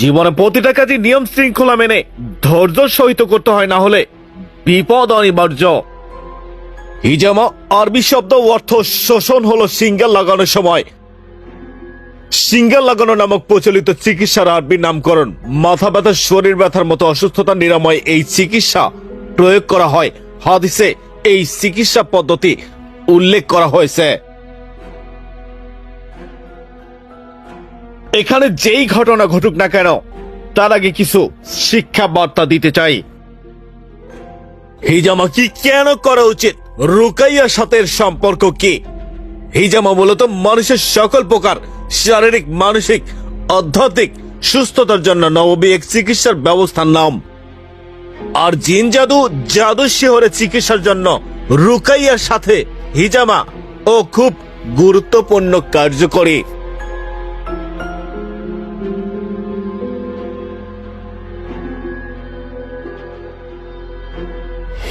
জীবনে প্রতিটা কাজই নিয়ম শৃঙ্খলা মেনে ধৈর্য সহিত করতে হয়, না হলে বিপদ অনিবার্য। হিজামা আরবি শব্দ অর্থ শোষণ হলো সিঙ্গেল লাগানোর সময়। সিঙ্গেল লাগানো নামক প্রচলিত চিকিৎসার আরবি নামকরণ। মাথা ব্যথা, শরীর ব্যথার মতো অসুস্থতা নিরাময় এই চিকিৎসা প্রয়োগ করা হয়। হাদিসে এই চিকিৎসা পদ্ধতি উল্লেখ করা হয়েছে। এখানে যেই ঘটনা ঘটুক না কেন, তার আগে কিছু শিক্ষা বার্তা দিতে চাই। হিজামা কি কেন করা উচিত? রুকাইয়ার সাথে সম্পর্ক কি? হিজামা মূলত মানুষের সকল প্রকার শারীরিক, মানসিক, আধ্যাত্মিক সুস্থতার জন্য নববী এক চিকিৎসার ব্যবস্থার নাম। আর জিন জাদু জাদু শিহরে চিকিৎসার জন্য রুকাইয়ার সাথে হিজামা ও খুব গুরুত্বপূর্ণ কার্যকরী।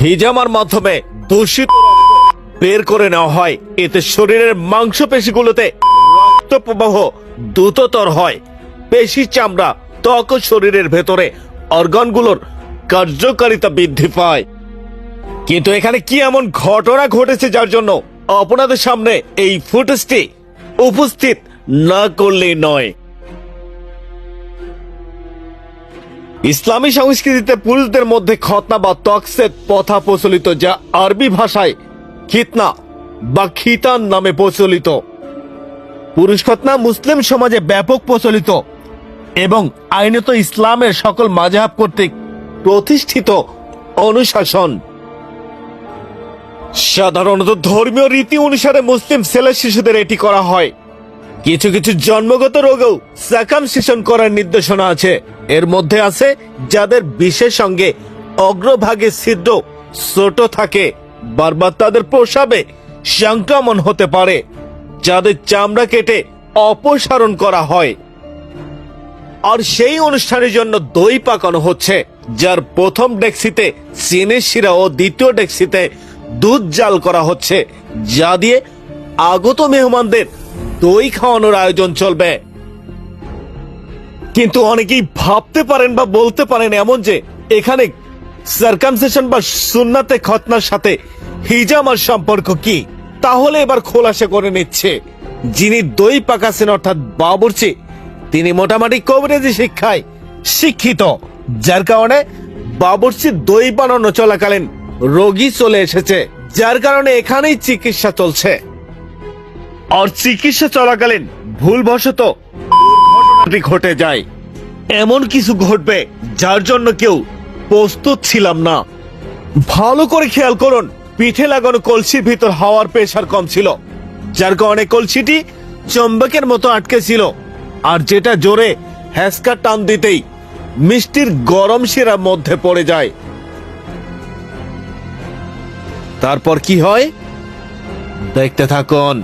হিজামার মাধ্যমে দূষিত বের করে নেওয়া হয়। এতে শরীরের মাংসপেশিগুলোতে রক্ত প্রবাহ দ্রুততর হয়। পেশি চামড়া ত্বক শরীরের ভেতরে অর্গানগুলোর কার্যকারিতা বৃদ্ধি পায়। কিন্তু এখানে কি এমন ঘটনা ঘটেছে যার জন্য আপনাদের সামনে এই ফুটেজটি উপস্থিত না করলেই নয়? ইসলামী সংস্কৃতিতে পুরুষদের মধ্যে খতনা বা তকসেদ প্রথা প্রচলিত, যা আরবি ভাষায় খিতনা বা খিতান নামে প্রচলিত। পুরুষ খতনা মুসলিম সমাজে ব্যাপক প্রচলিত এবং আইনত ইসলামের সকল মাজাহাব কর্তৃক প্রতিষ্ঠিত অনুশাসন। সাধারণত ধর্মীয় রীতি অনুসারে মুসলিম ছেলে শিশুদের এটি করা হয়। কিছু কিছু জন্মগত রোগেও সাকামসিশন করার নির্দেশনা আছে। এর মধ্যে আছে যাদের বিশেষ সঙ্গে অগ্রভাগে ছিদ্র ছোট থাকে, বারবার তাদের প্রসাবে সংক্রমণ হতে পারে, যাদের চামড়া কেটে অপসারণ করা হয়। আর সেই অনুষ্ঠানের জন্য দই পাকানো হচ্ছে, যার প্রথম ডেক্সিতে চিনের শিরা ও দ্বিতীয় ডেক্সিতে দুধ জাল করা হচ্ছে, যা দিয়ে আগত মেহমানদের দই খাওয়ানোর আয়োজন চলবে। কিন্তু অনেকেই ভাবতে পারেন বা বলতে পারেন এমন যে এখানে সার্কামসেশন বা সুন্নাতে খতনার সাথে হিজামার সম্পর্ক কি? তাহলে এবার খোলাসা করে নিচ্ছে। যিনি দই পাকাছেন, অর্থাৎ বাবুর্চি, তিনি মোটামুটি কবিরাজি শিক্ষায় শিক্ষিত। যার কারণে বাবুর্চি দই বানানো চলাকালীন রোগী চলে এসেছে। যার কারণে এখানেই চিকিৎসা চলছে। আর চিকিৎসা চলাকালীন ভুলবশত দুর্ঘটনাটি ঘটে যায়। এমন কিছু ঘটবে যার জন্য কেউ প্রস্তুত ছিলাম না। ভালো করে খেয়াল করুন, পিঠে লাগানো কলসির ভিতর হাওয়ার প্রেশার কম ছিল, যার কারণে কলসিটি চম্বকের মতো আটকে ছিল। আর যেটা জোরে হ্যাসকা টান দিতেই মিষ্টির গরম শিরা মধ্যে পড়ে যায়। তারপর কি হয়? দেখতে থাকুন।